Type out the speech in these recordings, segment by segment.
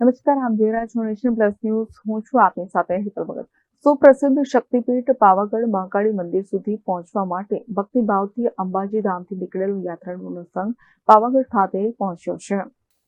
નમસ્કાર આપ જોઈ રહ્યા પ્લસ ન્યૂઝ. હું છું આપની સાથે હેતલ ભગત. સુપ્રસિદ્ધ શક્તિપીઠ પાવાગઢ મહાકાળી મંદિર સુધી પહોંચવા માટે ભક્તિભાવથી અંબાજી ધામથી નીકળેલ યાત્રાળુઓનો સંઘ પાવાગઢ ખાતે પહોંચ્યો છે.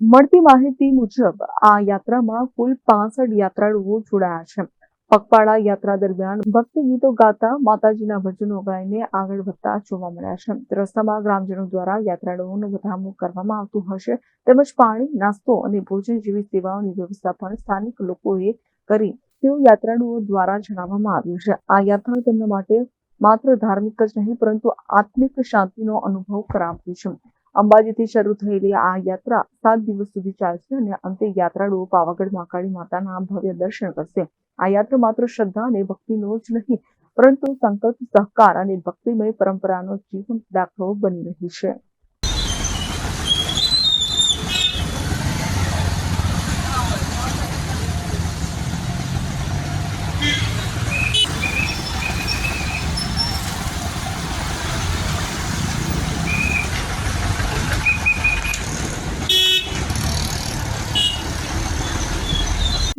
મળતી માહિતી મુજબ આ યાત્રામાં કુલ પાસઠ યાત્રાળુઓ જોડાયા છે. પગપાળા યાત્રા દરમિયાન ભક્તિ ગીતો ગાતા માતાજીના ભજનો ગાઈને આગળ વધતા જોવા મળ્યા છે. રસ્તામાં ગ્રામજનો દ્વારા યાત્રાળુઓનું વધામણું કરવામાં આવતું હશે. તેમજ પાણી, નાસ્તો અને ભોજન જેવી સેવાઓની વ્યવસ્થા પણ સ્થાનિક લોકોએ કરી. તેવું યાત્રાળુઓ દ્વારા જણાવવામાં આવ્યું છે. આ યાત્રા તેમના માટે માત્ર ધાર્મિક જ નહીં, પરંતુ આત્મિક શાંતિનો અનુભવ કરાવ્યો છે. અંબાજીથી શરૂ થયેલી આ યાત્રા સાત દિવસ સુધી ચાલશે અને અંતે યાત્રાળુઓ પાવાગઢ મહાકાળી માતાના ભવ્ય દર્શન કરશે. આ યાત્રા માત્ર શ્રદ્ધા અને ભક્તિનો જ નહીં, પરંતુ સંકલ્પ, સહકાર અને ભક્તિમય પરંપરાનો જીવંત દાખલો બની રહી છે.